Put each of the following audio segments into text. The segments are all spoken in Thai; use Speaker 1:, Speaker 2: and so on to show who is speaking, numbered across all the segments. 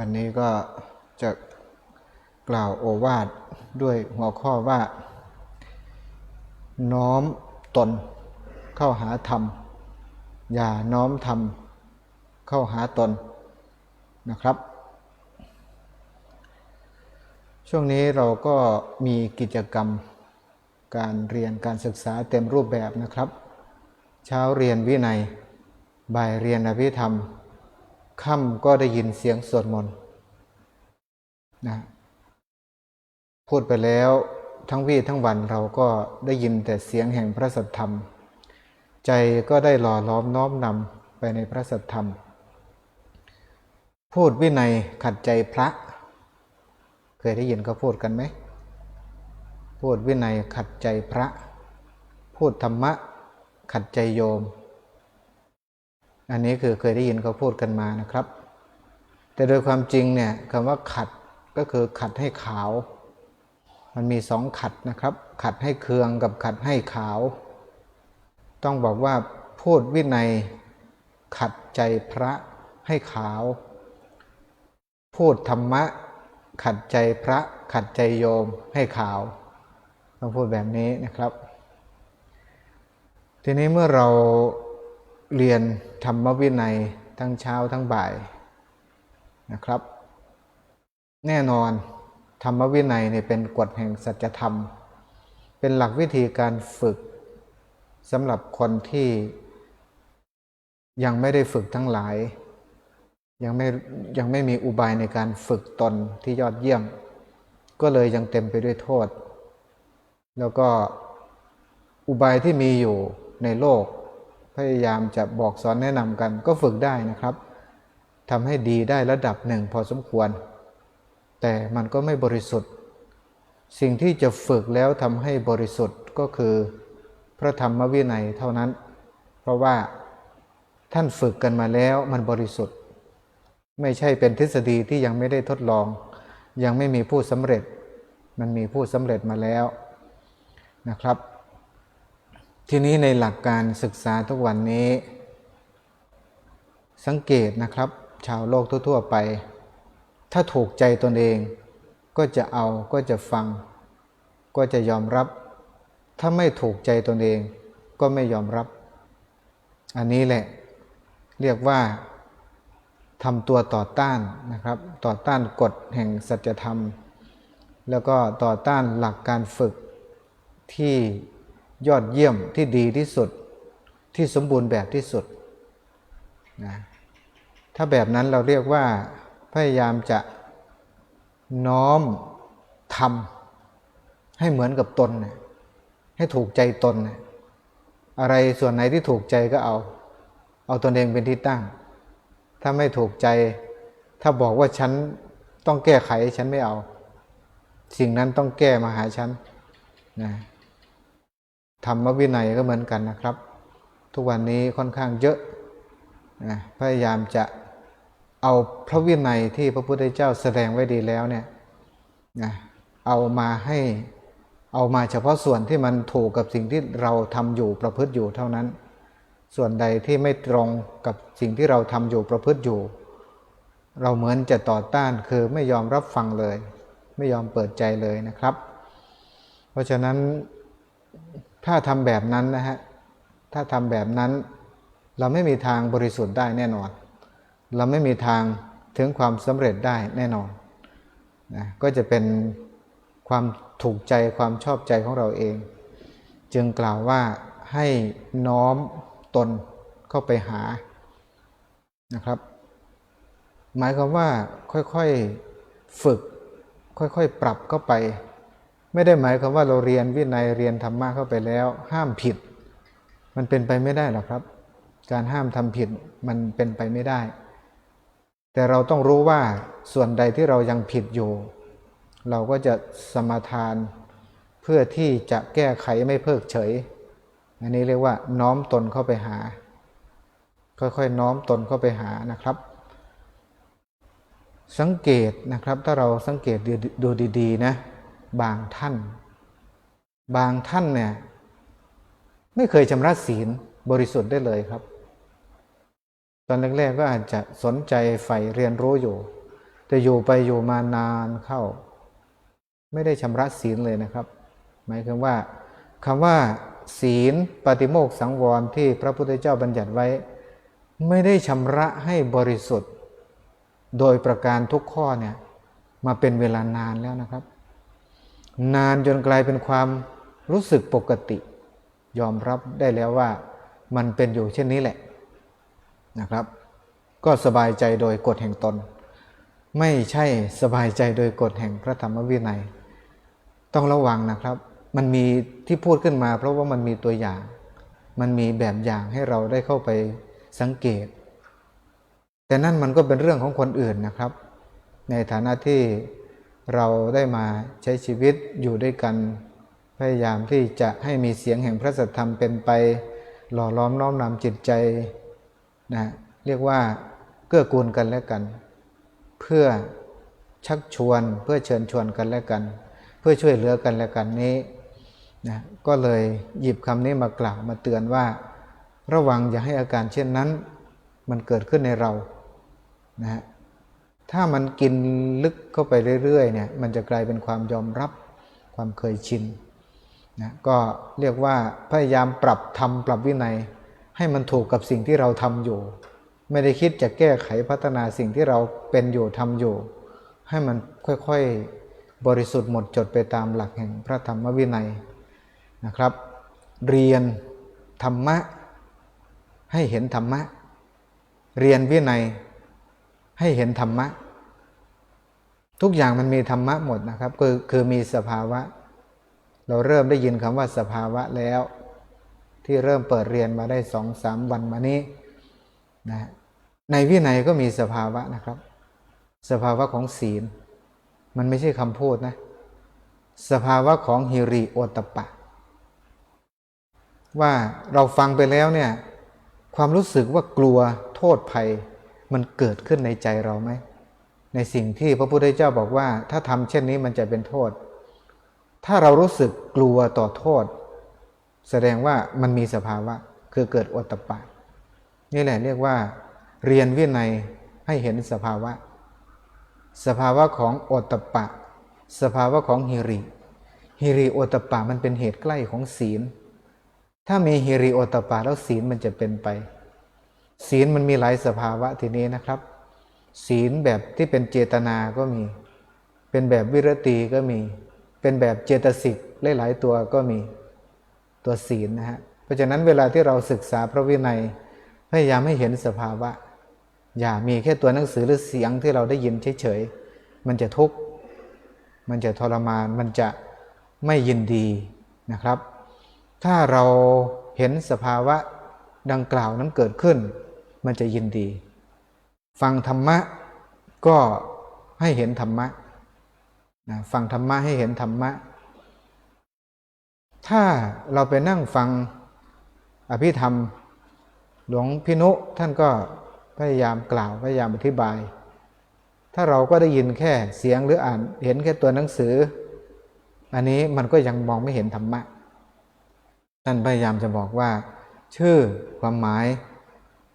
Speaker 1: วันนี้ก็จะกล่าวโอวาทด้วยหัวข้อว่า น้อมตนเข้าหาธรรม อย่าน้อมธรรมเข้าหาตนนะครับ ช่วงนี้เราก็มีกิจกรรมการเรียนการศึกษาเต็มรูปแบบนะครับ เช้าเรียนวินัย บ่ายเรียนอภิธรรม ค่ำก็ได้ยินเสียงสวดมนต์นะพูดไปแล้วทั้งวี่ทั้งวันเราก็ได้ยินแต่เสียงแห่งพระสัทธรรม ใจก็ได้หล่อล้อมน้อมนำไปในพระสัทธรรม พูดวินัยขัดใจพระ เคยได้ยินเขาพูดกันไหม พูดวินัยขัดใจพระ พูดธรรมะขัดใจโยม อันนี้คือเคยได้ยินเขาพูดกันมานะครับ แต่โดยความจริงเนี่ยคำว่าขัดก็คือขัดให้ขาว มันมีสองขัดนะครับ ขัดให้เคืองกับขัดให้ขาว ต้องบอกว่าพูดวินัยขัดใจพระให้ขาว พูดธรรมะ ขัดใจพระขัดใจโยมให้ขาว ต้องพูดแบบนี้นะครับ ทีนี้เมื่อเรา เรียนธรรมวินัยทั้งเช้าทั้งบ่ายนะครับ แน่นอนธรรมวินัยเนี่ยเป็นกฎแห่งสัจธรรม เป็นหลักวิธีการฝึกสำหรับคนที่ยังไม่ได้ฝึกทั้งหลาย ยังไม่ยังไม่มีอุบายในการฝึกตนที่ยอดเยี่ยม ก็เลยยังเต็มไปด้วยโทษ แล้วก็อุบายที่มีอยู่ในโลก พยายามจะบอกสอนแนะนำกันก็ฝึกได้นะครับทำให้ดีได้ระดับหนึ่งพอสมควร แต่มันก็ไม่บริสุทธิ์ สิ่งที่จะฝึกแล้วทำให้บริสุทธิ์ก็คือ พระธรรมวินัยเท่านั้น เพราะว่าท่านฝึกกันมาแล้วมันบริสุทธิ์ ไม่ใช่เป็นทฤษฎีที่ยังไม่ได้ทดลอง ยังไม่มีผู้สำเร็จ มันมีผู้สำเร็จมาแล้วนะครับ ทีนี้ในหลักการศึกษาทุกวันนี้ สังเกตนะครับ ชาวโลกทั่ว ๆ ไป ถ้าถูกใจตนเอง ก็จะเอาก็จะฟัง ก็จะยอมรับ ถ้าไม่ถูกใจตนเอง ก็ไม่ยอมรับ อันนี้แหละ เรียกว่าทำตัวต่อต้านนะครับ ต่อต้านกฎแห่งสัจธรรม แล้วก็ต่อต้านหลักการฝึกที่ ยอดเยี่ยมที่ดีที่สุดที่สมบูรณ์แบบที่สุดนะถ้าแบบนั้นเราเรียกว่าพยายามจะน้อมทำให้เหมือนกับตนนะให้ถูกใจตนนะอะไรส่วนไหนที่ถูกใจก็เอา เอาตนเองเป็นที่ตั้ง ถ้าไม่ถูกใจ ถ้าบอกว่าฉันต้องแก้ไขฉันไม่เอา สิ่งนั้นต้องแก้มาหาฉันนะ ธรรมวินัยก็เหมือนกันนะครับ ทุกวันนี้ค่อนข้างเยอะนะพยายามจะเอาพระวินัยที่พระพุทธเจ้าแสดงไว้ดีแล้วเนี่ยนะเอามาให้เอามาเฉพาะส่วนที่มันถูกกับสิ่งที่เราทำอยู่ประพฤติอยู่เท่านั้น ส่วนใดที่ไม่ตรงกับสิ่งที่เราทำอยู่ประพฤติอยู่ เราเหมือนจะต่อต้านคือไม่ยอมรับฟังเลย ไม่ยอมเปิดใจเลยนะครับ เพราะฉะนั้น ถ้าทำแบบนั้นนะฮะ ถ้าทำแบบนั้น เราไม่มีทางบริสุทธิ์ได้แน่นอน เราไม่มีทางถึงความสำเร็จได้แน่นอนนะก็จะเป็นความถูกใจความชอบใจของเราเอง จึงกล่าวว่าให้น้อมตนเข้าไปหานะครับ หมายความว่าค่อยๆฝึก ค่อยๆปรับเข้าไป ไม่ได้หมายความว่าเราเรียนวินัยเรียนธรรมะเข้าไปแล้ว ห้ามผิด มันเป็นไปไม่ได้หรอกครับ การห้ามทำผิดมันเป็นไปไม่ได้ แต่เราต้องรู้ว่าส่วนใดที่เรายังผิดอยู่ เราก็จะสมาทาน เพื่อที่จะแก้ไขไม่เพิกเฉย อันนี้เรียกว่าน้อมตนเข้าไปหา ค่อยๆน้อมตนเข้าไปหานะครับสังเกตนะครับถ้าเราสังเกตดูดีๆนะ บางท่าน บางท่านเนี่ยไม่เคยชำระศีลบริสุทธิ์ได้เลยครับ ตอนแรกๆก็อาจจะสนใจใฝ่เรียนรู้อยู่ แต่อยู่ไปอยู่มานานเข้า ไม่ได้ชำระศีลเลยนะครับ หมายถึงว่าคำว่าศีลปฏิโมกข์สังวรที่พระพุทธเจ้าบัญญัติไว้ ไม่ได้ชำระให้บริสุทธิ์ โดยประการทุกข้อเนี่ยมาเป็นเวลานานแล้วนะครับ นานจนกลายเป็นความรู้สึกปกติ ยอมรับได้แล้วว่ามันเป็นอยู่เช่นนี้แหละนะครับ ก็สบายใจโดยกฎแห่งตน ไม่ใช่สบายใจโดยกฎแห่งพระธรรมวินัย ต้องระวังนะครับ มันมีที่พูดขึ้นมา เพราะว่ามันมีตัวอย่าง มันมีแบบอย่างให้เราได้เข้าไปสังเกต แต่นั่นมันก็เป็นเรื่องของคนอื่นนะครับ ในฐานะที่ เราได้มาใช้ชีวิตอยู่ด้วยกัน พยายามที่จะให้มีเสียงแห่งพระสัทธรรมเป็นไป หล่อล้อมน้อมนำจิตใจนะเรียกว่าเกื้อกูลกันและกัน เพื่อชักชวนเพื่อเชิญชวนกันและกัน เพื่อช่วยเหลือกันและกันนี้นะก็เลยหยิบคำนี้มากล่าวมาเตือนว่า ระวังอย่าให้อาการเช่นนั้น มันเกิดขึ้นในเรานะฮะ ถ้ามันกินลึกเข้าไปเรื่อยๆเนี่ยมันจะกลายเป็นความยอมรับความเคยชินนะก็เรียกว่าพยายามปรับทำปรับวินัย ให้มันถูกกับสิ่งที่เราทำอยู่ ไม่ได้คิดจะแก้ไขพัฒนาสิ่งที่เราเป็นอยู่ทำอยู่ ให้มันค่อยๆบริสุทธิ์หมดจดไปตามหลักแห่งพระธรรมวินัยนะครับ เรียนธรรมะให้เห็นธรรมะ เรียนวินัย ให้เห็นธรรมะ ทุกอย่างมันมีธรรมะหมดนะครับ คือคือมีสภาวะ เราเริ่มได้ยินคำว่าสภาวะแล้ว ที่เริ่มเปิดเรียนมาได้สองสามวันมานี้นะในวินัยก็มีสภาวะนะครับ สภาวะของศีล มันไม่ใช่คำพูดนะ สภาวะของฮิริโอตปะ ว่าเราฟังไปแล้วเนี่ยความรู้สึกว่ากลัวโทษภัย มันเกิดขึ้นในใจเราไหม ในสิ่งที่พระพุทธเจ้าบอกว่า ถ้าทำเช่นนี้มันจะเป็นโทษ ถ้าเรารู้สึกกลัวต่อโทษ แสดงว่ามันมีสภาวะ คือเกิดโอตตปะนี่แหละเรียกว่า เรียนวินัยให้เห็นสภาวะ สภาวะของโอตตปะ สภาวะของฮิริฮิริโอตตปะมันเป็นเหตุใกล้ของศีล ถ้ามีฮิริโอตตปะแล้วศีลมันจะเป็นไป ศีลมันมีหลายสภาวะทีนี้นะครับ ศีลแบบที่เป็นเจตนาก็มี เป็นแบบวิรติก็มี เป็นแบบเจตสิกหลายๆตัวก็มีตัวศีลนะฮะเพราะฉะนั้นเวลาที่เราศึกษาพระวินัยพยายามให้เห็นสภาวะ อย่ามีแค่ตัวหนังสือหรือเสียงที่เราได้ยินเฉยๆมันจะทุกข์มันจะทรมานมันจะไม่ยินดีนะครับ ถ้าเราเห็นสภาวะดังกล่าวนั้นเกิดขึ้น มันจะยินดี ฟังธรรมะก็ให้เห็นธรรมะนะฟังธรรมะให้เห็นธรรมะ ถ้าเราไปนั่งฟังอภิธรรม หลวงพินุท่านก็พยายามกล่าวพยายามอธิบาย ถ้าเราก็ได้ยินแค่เสียงหรืออ่านเห็นแค่ตัวหนังสือ อันนี้มันก็ยังมองไม่เห็นธรรมะท่านพยายามจะบอกว่า ชื่อความหมาย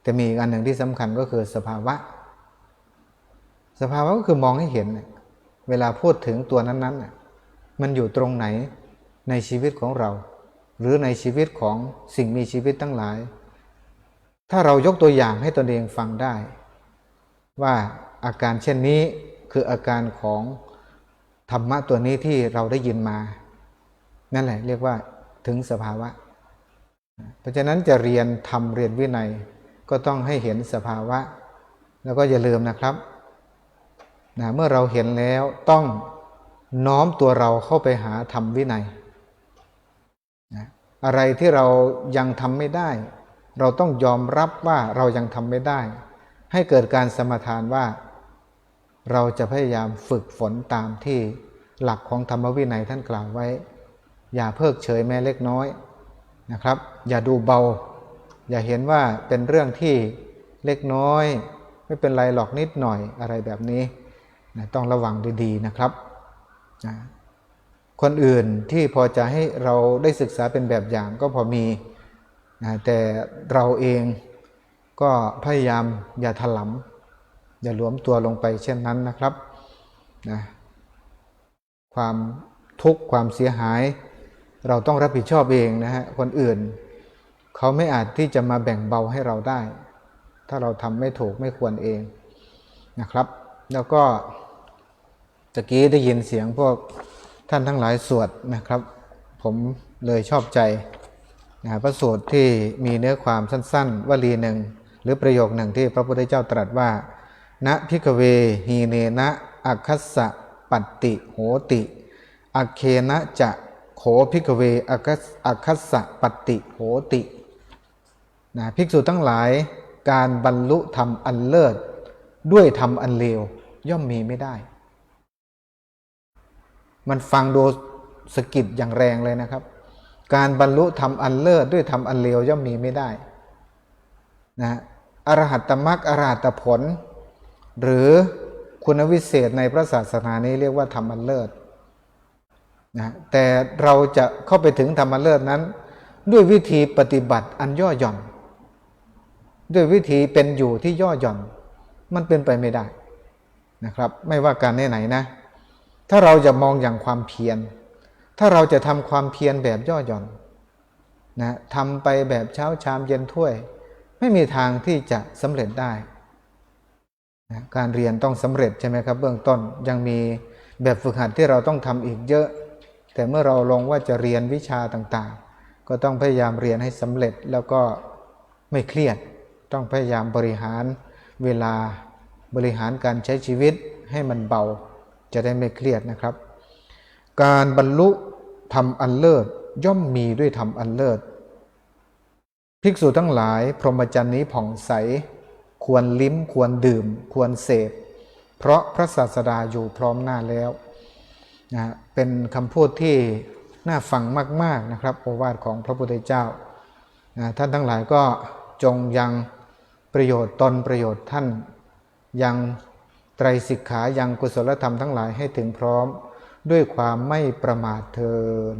Speaker 1: แต่มีอีกอันหนึ่งที่สำคัญก็คือสภาวะ สภาวะก็คือมองให้เห็น เวลาพูดถึงตัวนั้นๆมันอยู่ตรงไหนในชีวิตของเรา หรือในชีวิตของสิ่งมีชีวิตทั้งหลาย ถ้าเรายกตัวอย่างให้ตนเองฟังได้ ว่าอาการเช่นนี้คืออาการของธรรมะตัวนี้ที่เราได้ยินมา นั่นแหละเรียกว่าถึงสภาวะ เพราะฉะนั้นจะเรียนทำเรียนวินัย ก็ต้องให้เห็นสภาวะ แล้วก็อย่าลืมนะครับนะเมื่อเราเห็นแล้วต้องน้อมตัวเราเข้าไปหาธรรมวินัยนะอะไรที่เรายังทำไม่ได้ เราต้องยอมรับว่าเรายังทำไม่ได้ ให้เกิดการสมทานว่า เราจะพยายามฝึกฝนตามที่หลักของธรรมวินัยท่านกล่าวไว้ อย่าเพิกเฉยแม้เล็กน้อยนะครับ อย่าดูเบา อย่าเห็นว่าเป็นเรื่องที่เล็กน้อย ไม่เป็นไรหรอกนิดหน่อยอะไรแบบนี้นะต้องระวังดีๆนะครับนะคนอื่นที่พอจะให้เราได้ศึกษาเป็นแบบอย่างก็พอมีนะแต่เราเองก็พยายามอย่าถลอย่าหลวมตัวลงไปเช่นนั้นนะครับนะความทุกข์ความเสียหาย เราต้องรับผิดชอบเองนะฮะคนอื่น เขาไม่อาจที่จะมาแบ่งเบาให้เราได้ ถ้าเราทำไม่ถูกไม่ควรเองนะครับ แล้วก็ตะกี้ได้ยินเสียงพวกท่านทั้งหลายสวดนะครับ ผมเลยชอบใจนะพระสูตรที่มีเนื้อความสั้นๆวลีหนึ่ง หรือประโยคหนึ่งที่พระพุทธเจ้าตรัสว่า ณพิกเวหีเนนะอัคคัสสะปัตติโหติอเคนะจะโขพิกเวอัคคสอคคัสสะปัตติโหติ นะภิกษุทั้งหลายการบรรลุธรรมอันเลิศ ด้วยธรรมอันเลวย่อมมีไม่ได้ มันฟังดูสะกิดอย่างแรงเลยนะครับ การบรรลุธรรมอันเลิศด้วยธรรมอันเลวย่อมมีไม่ได้นะอรหัตตมรรคอรหัตผล หรือคุณวิเศษในพระศาสนานี้เรียกว่าธรรมอันเลิศนะแต่เราจะเข้าไปถึงธรรมอันเลิศนั้น ด้วยวิธีปฏิบัติอันย่อหย่อน ด้วยวิธีเป็นอยู่ที่ย่อหย่อน มันเป็นไปไม่ได้นะครับ ไม่ว่าการไหนๆนะ ถ้าเราจะมองอย่างความเพียร ถ้าเราจะทำความเพียรแบบย่อหย่อนนะทำไปแบบเช้าชามเย็นถ้วย ไม่มีทางที่จะสำเร็จได้นะการเรียนต้องสำเร็จใช่ไหมครับ เบื้องต้นยังมีแบบฝึกหัดที่เราต้องทำอีกเยอะ แต่เมื่อเราลงว่าจะเรียนวิชาต่างๆ ก็ต้องพยายามเรียนให้สำเร็จแล้วก็ไม่เครียด ต้องพยายามบริหารเวลาบริหารการใช้ชีวิตให้มันเบาจะได้ไม่เครียดนะครับ การบรรลุธรรมอันเลิศย่อมมีด้วยธรรมอันเลิศภิกษุทั้งหลาย พรหมจรรย์นี้ผ่องใส ควรลิ้มควรดื่ม ควรเสพ เพราะพระศาสดาอยู่พร้อมหน้าแล้วนะเป็นคำพูดที่น่าฟังมาก ๆนะครับโอวาทของพระพุทธเจ้านะท่านทั้งหลายก็จงยัง ประโยชน์ตนประโยชน์ท่าน ยังไตรสิกขายังกุศลธรรมทั้งหลายให้ถึงพร้อม ด้วยความไม่ประมาทเทิน